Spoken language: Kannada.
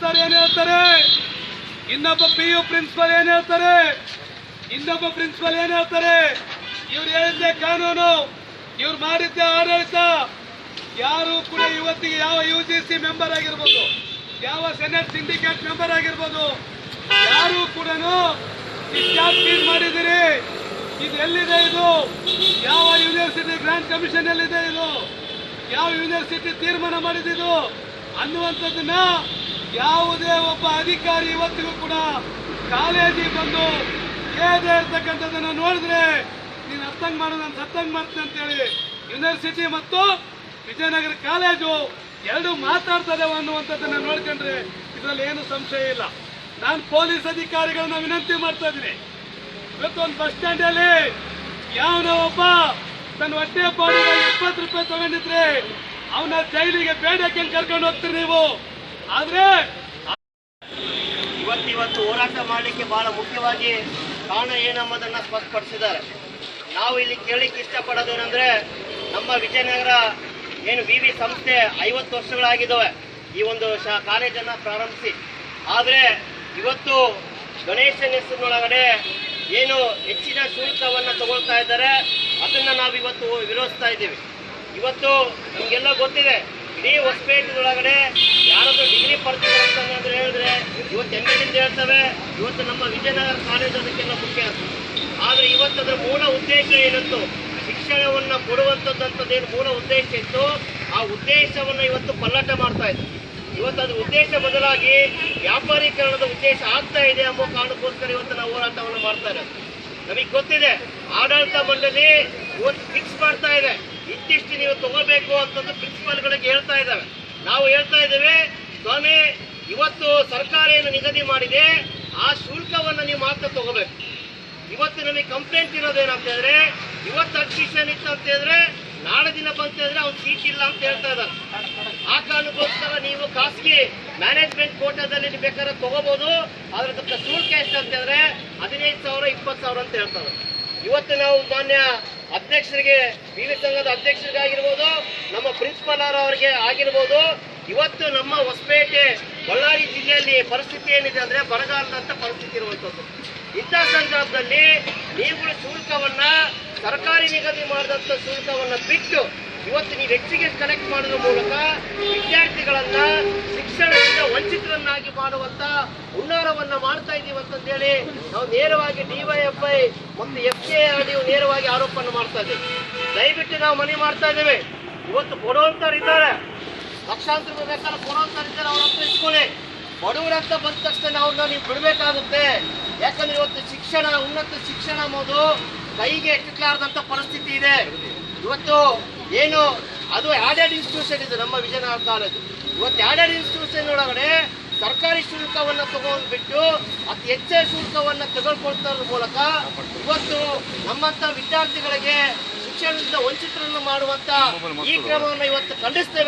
ಸರ್ ಏನ್ ಹೇಳ್ತಾರೆ? ಇನ್ನೊಬ್ಬ ಪಿ ಯು ಪ್ರಿನ್ಸಿಪಲ್ ಏನ್ ಹೇಳ್ತಾರೆ? ಇನ್ನೊಬ್ಬ ಪ್ರಿನ್ಸಿಪಲ್ ಏನ್ ಹೇಳ್ತಾರೆ? ಇವ್ರು ಹೇಳಿದ್ದೆ ಕಾನೂನು. ಇವ್ರು ಮಾಡಿದ್ದೆ ಆಡಳಿತ. ಯಾರು ಕೂಡ ಇವತ್ತಿಗೆ ಯಾವ ಯು ಜಿ ಸಿ ಮೆಂಬರ್ ಆಗಿರ್ಬೋದು, ಯಾವ ಸೆನೆಟ್ ಸಿಂಡಿಕೇಟ್ ಮೆಂಬರ್ ಆಗಿರ್ಬೋದು, ಯಾರು ಕೂಡ ಫೀಸ್ ಮಾಡಿದಿರಿ ಇದು ಎಲ್ಲಿದೆ ಇದು? ಯಾವ ಯೂನಿವರ್ಸಿಟಿ ಗ್ರ್ಯಾಂಡ್ ಕಮಿಷನ್ ಎಲ್ಲಿದೆ ಇದು? ಯಾವ ಯೂನಿವರ್ಸಿಟಿ ತೀರ್ಮಾನ ಮಾಡಿದಿದು ಅನ್ನುವಂಥದ್ದನ್ನ ಯಾವುದೇ ಒಬ್ಬ ಅಧಿಕಾರಿ ಇವತ್ತಿಗೂ ಕೂಡ ಕಾಲೇಜಿಗೆ ಬಂದು ಏನೇ ಇರ್ತಕ್ಕಂಥದ್ದನ್ನು ನೋಡಿದ್ರೆ, ನೀನು ಅರ್ಥಂಗ್ ಮಾಡು, ನಾನು ಸತ್ತಂಗ್ ಮಾಡ್ತೀನಿ ಅಂತೇಳಿ ಯೂನಿವರ್ಸಿಟಿ ಮತ್ತು ವಿಜಯನಗರ ಕಾಲೇಜು ಎರಡು ಮಾತಾಡ್ತಾರೆ ಅನ್ನುವಂಥದ್ದನ್ನು ನೋಡ್ಕೊಂಡ್ರೆ ಇದರಲ್ಲಿ ಏನು ಸಂಶಯ ಇಲ್ಲ. ನಾನು ಪೊಲೀಸ್ ಅಧಿಕಾರಿಗಳನ್ನ ವಿನಂತಿ ಮಾಡ್ತಾ ಇದ್ದೀನಿ. ಇವತ್ತು ಒಂದು ಬಸ್ ಸ್ಟ್ಯಾಂಡ್ ಅಲ್ಲಿ ಯಾವನೋ ಒಬ್ಬ ತನ್ನ ಹೊಟ್ಟೆ ಪಾಡಿಗೆ ಇಪ್ಪತ್ತು ರೂಪಾಯಿ ತಗೊಂಡಿದ್ರೆ ಅವನ ಜೈಲಿಗೆ ಬೇಡಕ್ಕೆ ಕರ್ಕೊಂಡು ಹೋಗ್ತೀರಿ ನೀವು. ಆದ್ರೆ ಇವತ್ತಿವತ್ತು ಹೋರಾಟ ಮಾಡಲಿಕ್ಕೆ ಬಹಳ ಮುಖ್ಯವಾಗಿ ಕಾರಣ ಏನಂಬುದನ್ನ ಸ್ಪಷ್ಟಪಡಿಸಿದ್ದಾರೆ. ನಾವು ಇಲ್ಲಿ ಕೇಳಲಿಕ್ಕೆ ಇಷ್ಟಪಡೋದೇನೆಂದ್ರೆ ನಮ್ಮ ವಿಜಯನಗರ ಏನು ವಿ ವಿ ಸಂಸ್ಥೆ ಐವತ್ತು ವರ್ಷಗಳಾಗಿದ್ದಾವೆ. ಈ ಒಂದು ಶಾ ಕಾಲೇಜನ್ನು ಪ್ರಾರಂಭಿಸಿ. ಆದರೆ ಇವತ್ತು ಗಣೇಶನ ಹೆಸರಿನೊಳಗಡೆ ಏನು ಹೆಚ್ಚಿನ ಶುಲ್ಕವನ್ನು ತಗೊಳ್ತಾ ಇದ್ದಾರೆ. ಅದನ್ನ ನಾವು ಇವತ್ತು ವಿರೋಧಿಸ್ತಾ ಇದ್ದೀವಿ. ಇವತ್ತು ನಿಮಗೆಲ್ಲ ಗೊತ್ತಿದೆ. ಇಡೀ ಹೊಸಪೇಟೆದೊಳಗಡೆ ಯಾರಾದ್ರೂ ಡಿಗ್ರಿ ಪಡ್ತೀವಿ ಅಂತ ಹೇಳಿದ್ರೆ ಇವತ್ತು ಎಲ್ ಹೇಳ್ತವೆ, ಇವತ್ತು ನಮ್ಮ ವಿಜಯನಗರ ಕಾಲೇಜು ಅದಕ್ಕೆಲ್ಲ ಮುಖ್ಯ. ಆದ್ರೆ ಇವತ್ತು ಅದರ ಮೂಲ ಉದ್ದೇಶ ಏನಿತ್ತು ಶಿಕ್ಷಣವನ್ನ ಕೊಡುವಂಥದ್ದಂಥದ್ದೇನು ಮೂಲ ಉದ್ದೇಶ ಇತ್ತು, ಆ ಉದ್ದೇಶವನ್ನು ಇವತ್ತು ಪಲ್ಲಟ ಮಾಡ್ತಾ ಇತ್ತು ಇವತ್ತು ಅದು ಉದ್ದೇಶ ಬದಲಾಗಿ ವ್ಯಾಪಾರೀಕರಣದ ಉದ್ದೇಶ ಆಗ್ತಾ ಇದೆ ಎಂಬ ಕಾರಣಕ್ಕೋಸ್ಕರ ಇವತ್ತು ನಾವು ಹೋರಾಟವನ್ನು ಮಾಡ್ತಾ ಇರೋದು. ನಮಗೆ ಗೊತ್ತಿದೆ, ಆಡಳಿತ ಮಂಡಳಿ ಇವತ್ತು ಫಿಕ್ಸ್ ಮಾಡ್ತಾ ಇದೆ. ಇಂತಿಷ್ಟು ನೀವು ತಗೋಬೇಕು ಅಂತಂದು ಇದ್ದಾವೆ ನಾವು ಹೇಳ್ತಾ ಇದ್ದೇವೆ, ಸ್ವಾಮಿ, ಇವತ್ತು ಸರ್ಕಾರ ಏನು ನಿಗದಿ ಮಾಡಿದೆ, ಆ ಶುಲ್ಕವನ್ನು ನೀವು ಮಾತ್ರ ತಗೋಬೇಕು. ಇವತ್ತು ನಮಗೆ ಕಂಪ್ಲೇಂಟ್ ಏನಂತ ಹೇಳಿದ್ರೆ, ಇವತ್ತು ಅಡ್ಮಿಷನ್ ಇತ್ತು ಅಂತ ಹೇಳಿದ್ರೆ, ನಾಳೆ ದಿನ ಬಂತ ಹೇಳಿದ್ರೆ ಅವ್ನು ಸೀಟ್ ಇಲ್ಲ ಅಂತ ಹೇಳ್ತಾ ಇದ್ದಾರೆ. ಆ ಕಾರಣಕ್ಕೋಸ್ಕರ ನೀವು ಖಾಸಗಿ ಮ್ಯಾನೇಜ್ಮೆಂಟ್ ಕೋಟಾದಲ್ಲಿ ನೀವು ಬೇಕಾದ್ರೆ ತಗೋಬಹುದು ಅದ್ರ ಶುಲ್ಕ ಎಷ್ಟು ಅಂತ ಹೇಳಿದ್ರೆ, ಹದಿನೈದು ಸಾವಿರ, ಇಪ್ಪತ್ತು ಸಾವಿರ ಅಂತ ಹೇಳ್ತಾರೆ ಇವತ್ತು ನಾವು ಮಾನ್ಯ ಅಧ್ಯಕ್ಷರಿಗೆ ವಿವಿ ಸಂಘದ ಅಧ್ಯಕ್ಷರಿಗಾಗಿರ್ಬೋದು, ನಮ್ಮ ಪ್ರಿನ್ಸಿಪಲ್ ಅವರಿಗೆ ಆಗಿರ್ಬೋದು, ಇವತ್ತು ನಮ್ಮ ಹೊಸಪೇಟೆ, ಬಳ್ಳಾರಿ ಜಿಲ್ಲೆಯಲ್ಲಿ ಪರಿಸ್ಥಿತಿ ಏನಿದೆ ಅಂದ್ರೆ ಬರಗಾಲದಂತ ಪರಿಸ್ಥಿತಿ ಇರುವಂತದ್ದು ಇಂಥ ಸಂದರ್ಭದಲ್ಲಿ ನೀವು ಶುಲ್ಕವನ್ನ ಸರ್ಕಾರಿ ನಿಗದಿ ಮಾಡಿದಂತ ಶುಲ್ಕವನ್ನ ಬಿಟ್ಟು ಇವತ್ತು ನೀವು ಹೆಚ್ಚಿಗೆ ಕಲೆಕ್ಟ್ ಮಾಡುವ ಮೂಲಕ ವಿದ್ಯಾರ್ಥಿಗಳನ್ನ ಶಿಕ್ಷಣದಿಂದ ವಂಚಿತರನ್ನಾಗಿ ಮಾಡುವಂತ ಹುನ್ನಾರವನ್ನ ಮಾಡ್ತಾ ಇದೀವಿ ಅಂತಂದೇಳಿ ನಾವು ನೇರವಾಗಿ ಡಿವೈಎಫ್ಐ ಮತ್ತು ಎಫ್ ನೀವು ನೇರವಾಗಿ ಆರೋಪವನ್ನು ಮಾಡ್ತಾ ಇದ್ದೀವಿ ದಯವಿಟ್ಟು ನಾವು ಮನವಿ ಮಾಡ್ತಾ ಇದ್ದೇವೆ ಇವತ್ತು ಕೊಡುವಂತವ್ರು ಇದ್ದಾರೆ. ಲಕ್ಷಾಂತರ ಬೇಕಾದ್ರೆ ಕೊಡುವಂತವ್ರು ಇದ್ದಾರೆ, ಅವ್ರ ಹತ್ರ ಇಟ್ಕೊಳ್ಳಿ. ಬಡವರಂತ ಬಂದ ತಕ್ಷಣ ಅವ್ರನ್ನ ನೀವು ಬಿಡಬೇಕಾಗುತ್ತೆ. ಯಾಕಂದ್ರೆ ಇವತ್ತು ಶಿಕ್ಷಣ, ಉನ್ನತ ಶಿಕ್ಷಣ ಅನ್ನೋದು ಕೈಗೆ ಎಟ್ಟಲಾರದಂತ ಪರಿಸ್ಥಿತಿ ಇದೆ. ಇವತ್ತು ಏನು, ಅದು ಆಡೆಡ್ ಇನ್ಸ್ಟಿಟ್ಯೂಷನ್ ಇದು ನಮ್ಮ ವಿಜಯನಗರ ಕಾಲೇಜು ಇವತ್ತು ಆಡೆಡ್ ಇನ್ಸ್ಟಿಟ್ಯೂಷನ್ ಒಳಗಡೆ ಸರ್ಕಾರಿ ಶುಲ್ಕವನ್ನ ತಗೊಂಡ್ಬಿಟ್ಟು ಅತಿ ಹೆಚ್ಚು ಶುಲ್ಕವನ್ನ ತೆಗೆದುಕೊಳ್ತಾರ ಮೂಲಕ ಇವತ್ತು ನಮ್ಮಂತ ವಿದ್ಯಾರ್ಥಿಗಳಿಗೆ ಶಿಕ್ಷಣದಿಂದ ವಂಚಿತರನ್ನು ಮಾಡುವಂತ ಈ ಕ್ರಮವನ್ನು ಇವತ್ತು ಖಂಡಿಸ್ತೇವೆ.